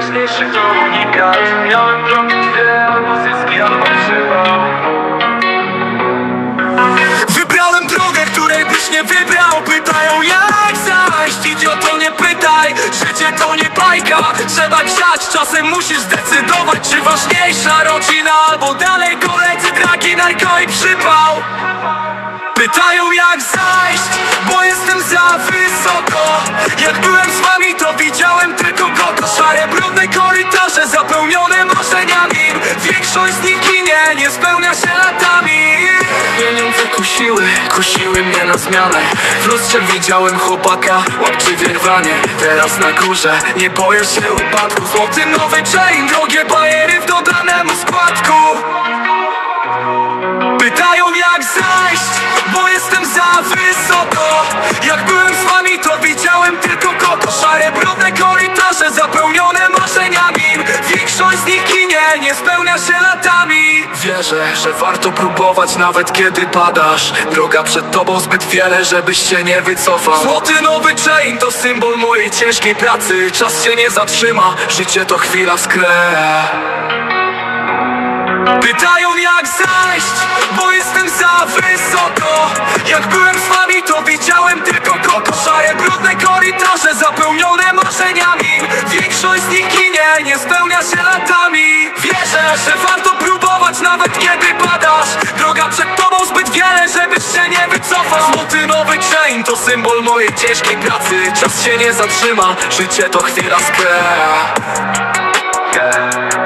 najważniejszych to unikat Miałem drogi dwie, albo zyski, albo przypał Wybrałem drogę, której byś nie wybrał. Pytają jak zajść, idioto nie pytaj. Życie to nie bajka, trzeba grzać. Czasem musisz zdecydować, czy ważniejsza rodzina Albo dalej koledzy, dragi, narko i przypał. Pytają jak zajść, bo jestem za wysoko. Jak Większość z nich ginie, nie spełnia się latami. Pieniądze kusiły, kusiły mnie na zmianę. W lustrze widziałem chłopaka, łapczy wierwanie Teraz na górze, nie boję się upadku. Złoty nowy chain, drogie bajery w dodanemu składku. Pytają jak zajść, bo jestem za wysoko. Jak byłem z wami to widziałem Większość z nich ginie, nie spełnia się latami. Wierzę, że warto próbować nawet kiedy padasz. Droga przed tobą zbyt wiele, żebyś się nie wycofał. Złoty nowy chain to symbol mojej ciężkiej pracy. Czas się nie zatrzyma, życie to chwila w skre Pytają jak zajść, bo jestem za wysoko. Jak byłem z wami to widziałem tylko koko Szare, brudne korytarze zapełnione marzeniami. Większość z nich ginie, nie spełnia się latami. Wierzę, że warto próbować nawet kiedy padasz. Droga przed tobą zbyt wiele, żebyś się nie wycofał. Złoty chain to symbol mojej ciężkiej pracy. Czas się nie zatrzyma, życie to chwila Yeah.